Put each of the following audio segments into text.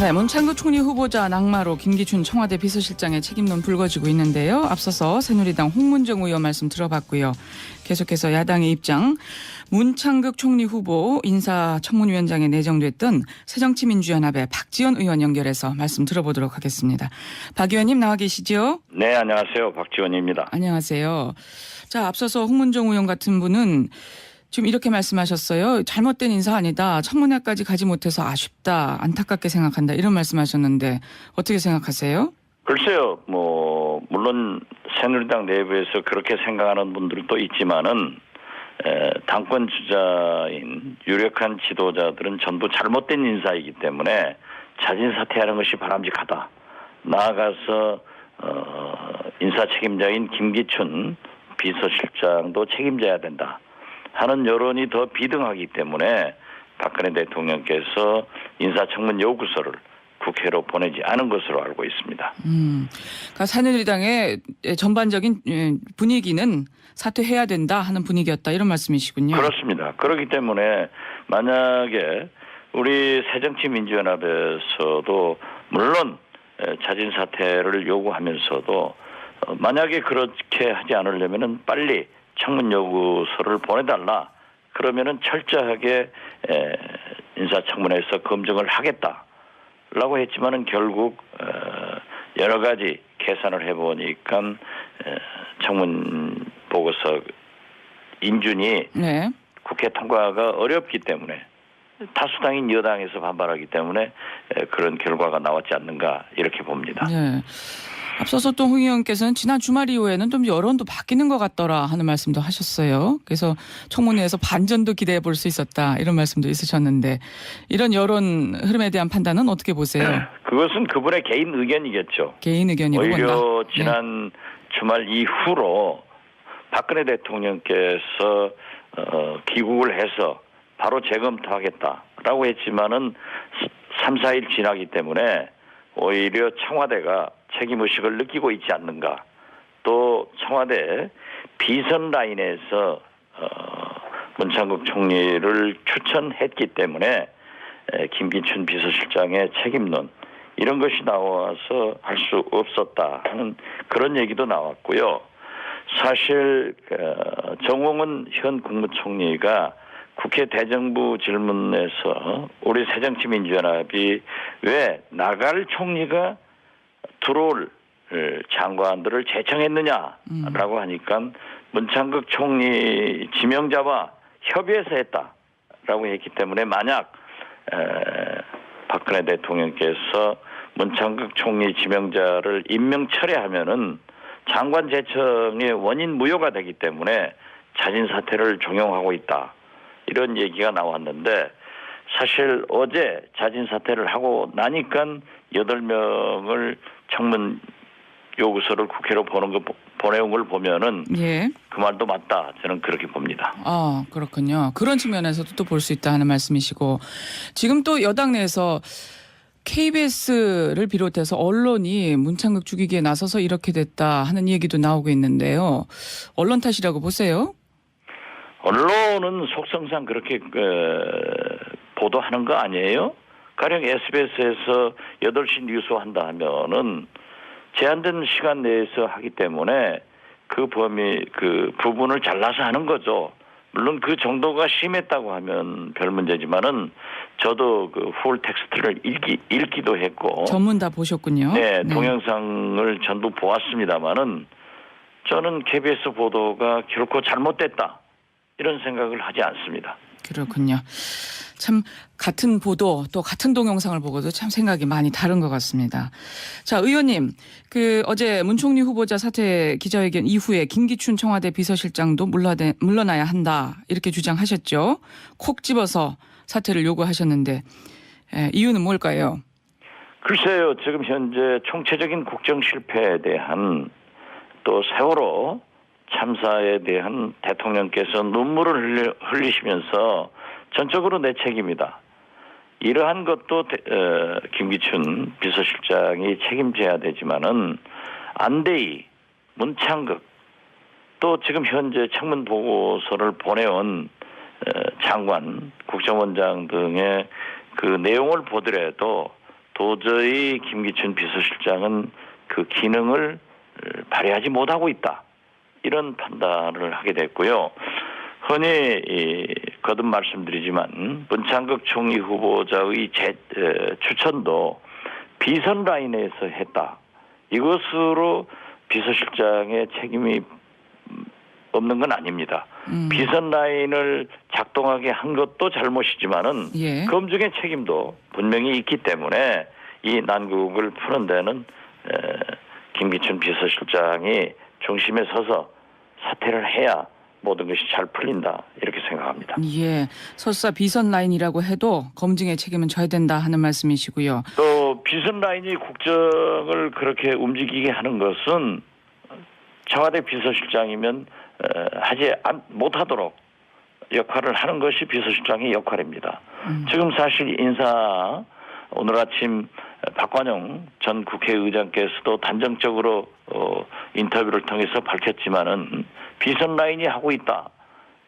네, 문창구 총리 후보자 낙마로 김기춘 청와대 비서실장의 책임론 불거지고 있는데요. 앞서서 새누리당 홍문정 의원 말씀 들어봤고요. 계속해서 야당의 입장. 문창극 총리 후보 인사청문위원장에 내정됐던 새정치민주연합의 박지원 의원 연결해서 말씀 들어보도록 하겠습니다. 박 의원님 나와 계시죠? 네, 안녕하세요. 박지원입니다. 안녕하세요. 자, 앞서서 홍문정 의원 같은 분은 지금 이렇게 말씀하셨어요. 잘못된 인사 아니다. 청문회까지 가지 못해서 아쉽다. 안타깝게 생각한다. 이런 말씀하셨는데 어떻게 생각하세요? 글쎄요, 뭐, 물론 새누리당 내부에서 그렇게 생각하는 분들도 있지만은, 에, 당권 주자인 유력한 지도자들은 전부 잘못된 인사이기 때문에 자진 사퇴하는 것이 바람직하다. 나아가서, 어, 인사 책임자인 김기춘 비서실장도 책임져야 된다. 하는 여론이 더 비등하기 때문에 박근혜 대통령께서 인사청문 요구서를 국회로 보내지 않은 것으로 알고 있습니다. 음. 그러니까 새누리당의 전반적인 예, 분위기는 사퇴해야 된다 하는 분위기였다. 이런 말씀이시군요. 그렇습니다. 그렇기 때문에 만약에 우리 새정치민주연합에서도 물론 에, 자진 사퇴를 요구하면서도 어, 만약에 그렇게 하지 않으려면은 빨리 청문 요구서를 보내달라. 그러면은 철저하게 에, 인사청문회에서 검증을 하겠다라고 했지만은 결국 어, 여러 가지 계산을 해보니까 에, 청문 보고서 인준이 네. 국회 통과가 어렵기 때문에 다수당인 여당에서 반발하기 때문에 에, 그런 결과가 나왔지 않는가 이렇게 봅니다. 네. 앞서서 또 홍 의원께서는 지난 주말 이후에는 좀 여론도 바뀌는 것 같더라 하는 말씀도 하셨어요. 그래서 청문회에서 반전도 기대해 볼 수 있었다 이런 말씀도 있으셨는데 이런 여론 흐름에 대한 판단은 어떻게 보세요? 그것은 그분의 개인 의견이겠죠. 개인 의견이로 본다. 오히려 네. 지난 주말 이후로 박근혜 대통령께서 어, 귀국을 해서 바로 재검토하겠다라고 했지만은 3, 4일 지나기 때문에 오히려 청와대가 책임의식을 느끼고 있지 않는가. 또 청와대 비선 라인에서 어, 문창국 총리를 추천했기 때문에 에, 김기춘 비서실장의 책임론 이런 것이 나와서 할 수 없었다 하는 그런 얘기도 나왔고요. 사실 어, 정홍은 현 국무총리가 국회 대정부 질문에서 우리 새정치민주연합이 왜 나갈 총리가 들어올 어, 장관들을 제청했느냐라고 하니까 문창극 총리 지명자와 협의해서 했다라고 했기 때문에 만약 에, 박근혜 대통령께서 문창극 총리 지명자를 임명 철회하면은 장관 제청의 원인 무효가 되기 때문에 자진 사퇴를 종용하고 있다. 이런 얘기가 나왔는데 사실 어제 자진 사퇴를 하고 나니까 여덟 명을 청문 요구서를 국회로 보는 거 보내온 걸 보면은 예. 그 말도 맞다 저는 그렇게 봅니다. 아, 그렇군요. 그런 측면에서도 또 볼 수 있다 하는 말씀이시고 지금 또 여당 내에서 KBS를 비롯해서 언론이 문창극 죽이기에 나서서 이렇게 됐다 하는 얘기도 나오고 있는데요. 언론 탓이라고 보세요? 언론은 속성상 그렇게 그, 보도하는 거 아니에요? 가령 SBS에서 8시 뉴스 한다 하면은 제한된 시간 내에서 하기 때문에 그 범위 그 부분을 잘라서 하는 거죠. 물론 그 정도가 심했다고 하면 별 문제지만은 저도 그 풀 텍스트를 읽기 읽기도 했고 전문 다 보셨군요. 네, 동영상을 전부 보았습니다만은 저는 KBS 보도가 결코 잘못됐다 이런 생각을 하지 않습니다. 그렇군요. 참 같은 보도 또 같은 동영상을 보고도 참 생각이 많이 다른 것 같습니다. 자, 의원님, 그 어제 문 총리 후보자 사퇴 기자회견 이후에 김기춘 청와대 비서실장도 물러내, 물러나야 한다 이렇게 주장하셨죠. 콕 집어서 사퇴를 요구하셨는데 에, 이유는 뭘까요? 글쎄요, 지금 현재 총체적인 국정 실패에 대한 또 세월호 참사에 대한 대통령께서 눈물을 흘리, 흘리시면서 전적으로 내 책임이다. 이러한 것도 대- 어, 김기춘 비서실장이 책임져야 되지만은 안대희, 문창극 또 지금 현재 청문 보고서를 보내온 어, 장관, 국정원장 등의 그 내용을 보더라도 도저히 김기춘 비서실장은 그 기능을 발휘하지 못하고 있다. 이런 판단을 하게 됐고요. 흔히 이, 거듭 말씀드리지만 문창극 총리 후보자의 재, 에, 추천도 비선 라인에서 했다. 이것으로 비서실장의 책임이 음, 없는 건 아닙니다. 음. 비선 라인을 작동하게 한 것도 잘못이지만은 예. 검증의 책임도 분명히 있기 때문에 이 난국을 푸는 데는 에, 김기춘 비서실장이 중심에 서서 사퇴를 해야 모든 것이 잘 풀린다 이렇게 생각합니다. 예. 설사 비선 라인이라고 해도 검증의 책임은 져야 된다 하는 말씀이시고요. 또 비선 라인이 국정을 그렇게 움직이게 하는 것은 청와대 비서실장이면 에, 하지 안- 못하도록 역할을 하는 것이 비서실장의 역할입니다. 음. 지금 사실 인사 오늘 아침 박관영 전 국회의장께서도 단정적으로 어, 인터뷰를 통해서 밝혔지만은 비선 라인이 하고 있다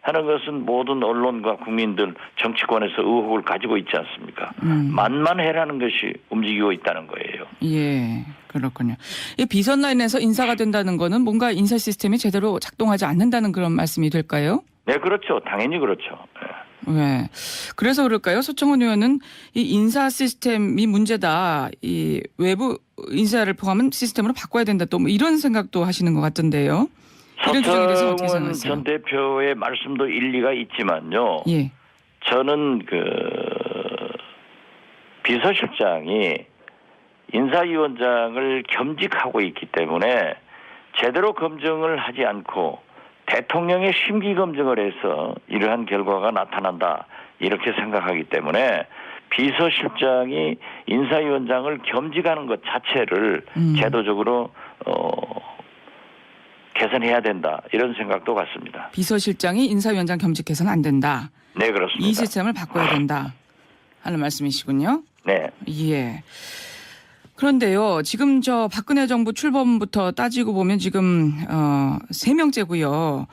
하는 것은 모든 언론과 국민들 정치권에서 의혹을 가지고 있지 않습니까? 음. 만만해라는 것이 움직이고 있다는 거예요. 예. 그렇군요. 이 비선 라인에서 인사가 된다는 거는 뭔가 인사 시스템이 제대로 작동하지 않는다는 그런 말씀이 될까요? 네, 그렇죠. 당연히 그렇죠. 네. 네. 그래서 그럴까요? 소청원 의원은 이 인사 시스템이 문제다. 이 외부 인사를 포함한 시스템으로 바꿔야 된다. 또 뭐 이런 생각도 하시는 것 같던데요. 이런 주장에 대해서 어떻게 서청원 생각하세요? 전 대표의 말씀도 일리가 있지만요. 예. 저는 그 비서실장이 인사위원장을 겸직하고 있기 때문에 제대로 검증을 하지 않고 대통령의 심기 검증을 해서 이러한 결과가 나타난다 이렇게 생각하기 때문에 비서실장이 인사위원장을 겸직하는 것 자체를 음. 제도적으로 어 개선해야 된다 이런 생각도 같습니다. 비서실장이 인사위원장 겸직해서는 안 된다. 네 그렇습니다. 이 시스템을 바꿔야 된다. 하는 말씀이시군요. 네. 예. 그런데요, 지금 저 박근혜 정부 출범부터 따지고 보면 지금 어 세 명째고요.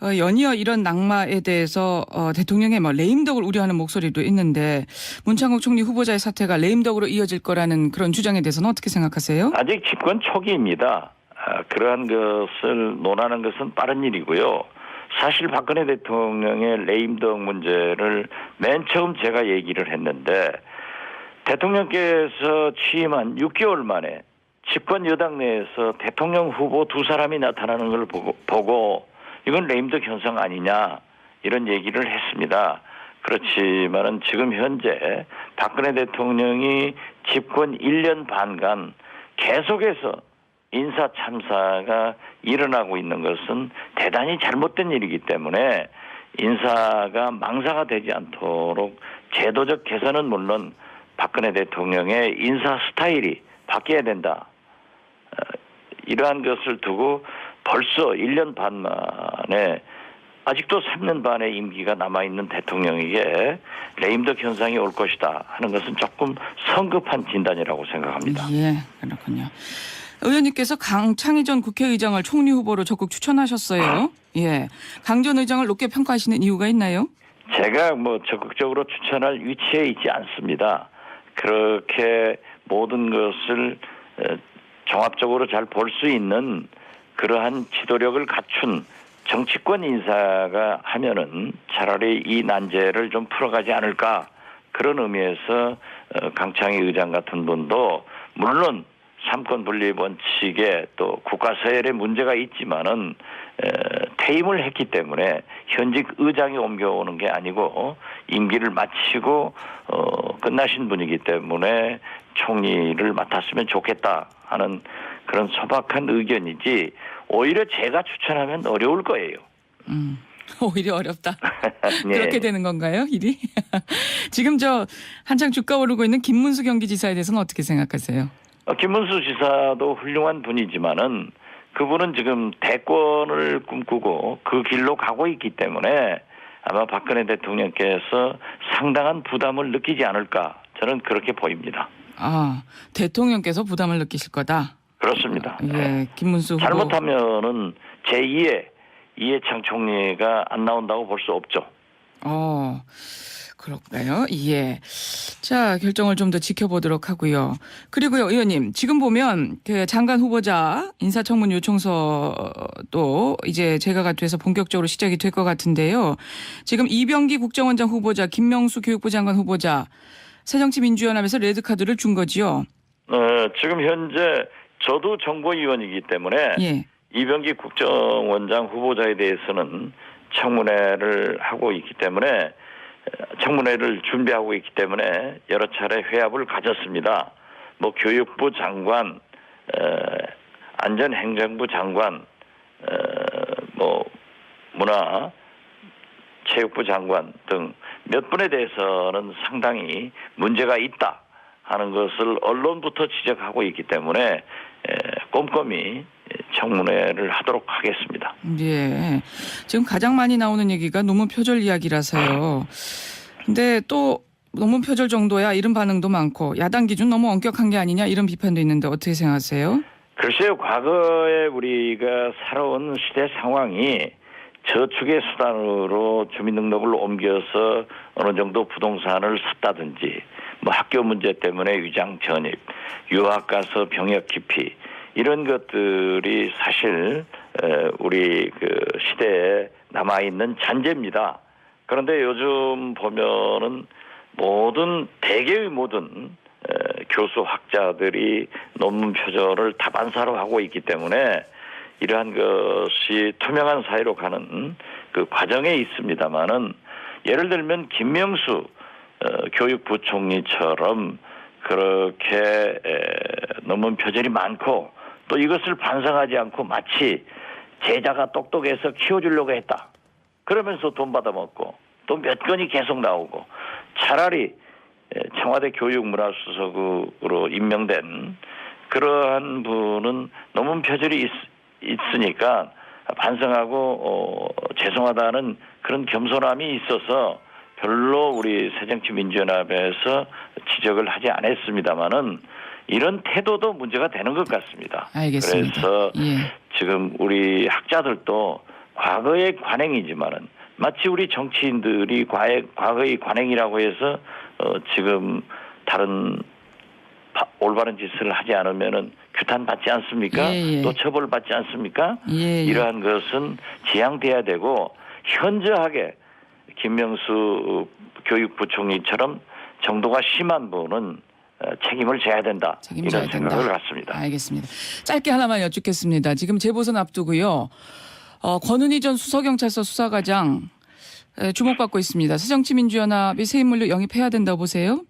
어, 연이어 이런 낙마에 대해서 어, 대통령의 뭐 레임덕을 우려하는 목소리도 있는데 문창국 총리 후보자의 사태가 레임덕으로 이어질 거라는 그런 주장에 대해서는 어떻게 생각하세요? 아직 집권 초기입니다. 아, 그러한 것을 논하는 것은 빠른 일이고요. 사실 박근혜 대통령의 레임덕 문제를 맨 처음 제가 얘기를 했는데 대통령께서 취임한 6개월 만에 집권 여당 내에서 대통령 후보 두 사람이 나타나는 걸 보고, 보고 이건 레임덕 현상 아니냐 이런 얘기를 했습니다. 그렇지만은 지금 현재 박근혜 대통령이 집권 1년 반간 계속해서 인사 참사가 일어나고 있는 것은 대단히 잘못된 일이기 때문에 인사가 망사가 되지 않도록 제도적 개선은 물론 박근혜 대통령의 인사 스타일이 바뀌어야 된다. 어, 이러한 것을 두고 벌써 1년 반 만에 아직도 3년 반의 임기가 남아있는 대통령에게 레임덕 현상이 올 것이다 하는 것은 조금 성급한 진단이라고 생각합니다. 예, 그렇군요. 의원님께서 강창희 전 국회의장을 총리 후보로 적극 추천하셨어요. 예. 강 전 의장을 높게 평가하시는 이유가 있나요? 제가 뭐 적극적으로 추천할 위치에 있지 않습니다. 그렇게 모든 것을 어, 종합적으로 잘 볼 수 있는 그러한 지도력을 갖춘 정치권 인사가 하면은 차라리 이 난제를 좀 풀어가지 않을까 그런 의미에서 어, 강창희 의장 같은 분도 물론 삼권 분립 원칙에 또 국가 서열에 문제가 있지만은 에, 퇴임을 했기 때문에 현직 의장이 옮겨오는 게 아니고 임기를 마치고 어, 끝나신 분이기 때문에 총리를 맡았으면 좋겠다 하는 그런 소박한 의견이지 오히려 제가 추천하면 어려울 거예요. 음. 오히려 어렵다. 네. 그렇게 되는 건가요, 일이? 지금 저 한창 주가 오르고 있는 김문수 경기지사에 대해서는 어떻게 생각하세요? 어, 김문수 지사도 훌륭한 분이지만은 그분은 지금 대권을 꿈꾸고 그 길로 가고 있기 때문에 아마 박근혜 대통령께서 상당한 부담을 느끼지 않을까 저는 그렇게 보입니다. 아, 대통령께서 부담을 느끼실 거다. 그렇습니다. 예, 김문수 후보. 잘못하면은 제2의 이해창 총리가 안 나온다고 볼 수 없죠. 어, 그럴까요? 예. 자, 결정을 좀 더 지켜보도록 하고요. 그리고요, 의원님, 지금 보면 그 장관 후보자 인사청문 요청서도 이제 제가가 돼서 본격적으로 시작이 될 것 같은데요. 지금 이병기 국정원장 후보자, 김명수 교육부 장관 후보자, 새정치민주연합에서 레드카드를 준 거지요. 어, 지금 현재 저도 정보위원이기 때문에 예. 이병기 국정원장 후보자에 대해서는 청문회를 하고 있기 때문에 어, 청문회를 준비하고 있기 때문에 여러 차례 회합을 가졌습니다. 뭐 교육부 장관, 어, 안전행정부 장관, 어, 뭐 문화, 체육부 장관 등 몇 분에 대해서는 상당히 문제가 있다 하는 것을 언론부터 지적하고 있기 때문에 에, 꼼꼼히 청문회를 하도록 하겠습니다. 예. 지금 가장 많이 나오는 얘기가 논문 표절 이야기라서요. 근데 또 논문 표절 정도야 이런 반응도 많고 야당 기준 너무 엄격한 게 아니냐 이런 비판도 있는데 어떻게 생각하세요? 글쎄요, 과거에 우리가 살아온 시대 상황이 저축의 수단으로 주민등록을 옮겨서 어느 정도 부동산을 샀다든지 뭐 학교 문제 때문에 위장 전입, 유학 가서 병역 기피 이런 것들이 사실 에, 우리 그 시대에 남아 있는 잔재입니다. 그런데 요즘 보면은 모든 대개의 모든 에, 교수 학자들이 논문 표절을 다반사로 하고 있기 때문에 이러한 것이 투명한 사회로 가는 그 과정에 있습니다만은 예를 들면 김명수 어, 교육부총리처럼 그렇게 에, 논문 표절이 많고 또 이것을 반성하지 않고 마치 제자가 똑똑해서 키워주려고 했다. 그러면서 돈 받아먹고 또 몇 건이 계속 나오고 차라리 에, 청와대 교육문화수석으로 임명된 그러한 분은 논문 표절이 있, 있으니까 반성하고 어, 죄송하다는 그런 겸손함이 있어서 별로 우리 새정치민주연합에서 지적을 하지 않았습니다마는 이런 태도도 문제가 되는 것 같습니다. 알겠습니다. 그래서 예. 지금 우리 학자들도 과거의 관행이지만은 마치 우리 정치인들이 과거- 과거의 관행이라고 해서 어, 지금 다른 바- 올바른 짓을 하지 않으면은 규탄 받지 않습니까? 예, 예. 또 처벌 받지 않습니까? 예, 예. 이러한 것은 지양돼야 되고 현저하게 김명수 교육부총리처럼 정도가 심한 분은 어, 책임을 져야 된다 책임져야 이런 된다. 생각을 갖습니다. 알겠습니다. 짧게 하나만 여쭙겠습니다. 지금 재보선 앞두고요. 어, 권은희 전 수서경찰서 수사과장 에, 주목받고 있습니다. 새정치민주연합이 새 인물로 영입해야 된다고 보세요?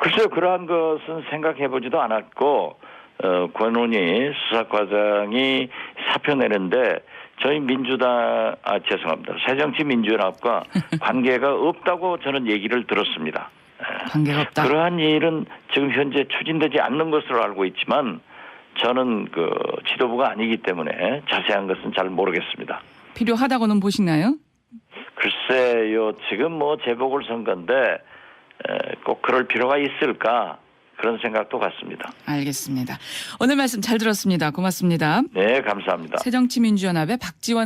글쎄요, 그러한 것은 생각해보지도 않았고, 어, 권은희 수사과장이 사표 내는데, 저희 민주당, 아, 죄송합니다. 새정치민주연합과 관계가 없다고 저는 얘기를 들었습니다. 에, 관계가 없다. 그러한 일은 지금 현재 추진되지 않는 것으로 알고 있지만, 저는 그 지도부가 아니기 때문에 자세한 것은 잘 모르겠습니다. 필요하다고는 보시나요? 글쎄요, 지금 뭐 재보궐 선거인데, 에, 꼭 그럴 필요가 있을까? 그런 생각도 같습니다. 알겠습니다. 오늘 말씀 잘 들었습니다. 고맙습니다. 네, 감사합니다. 새정치민주연합의 박지원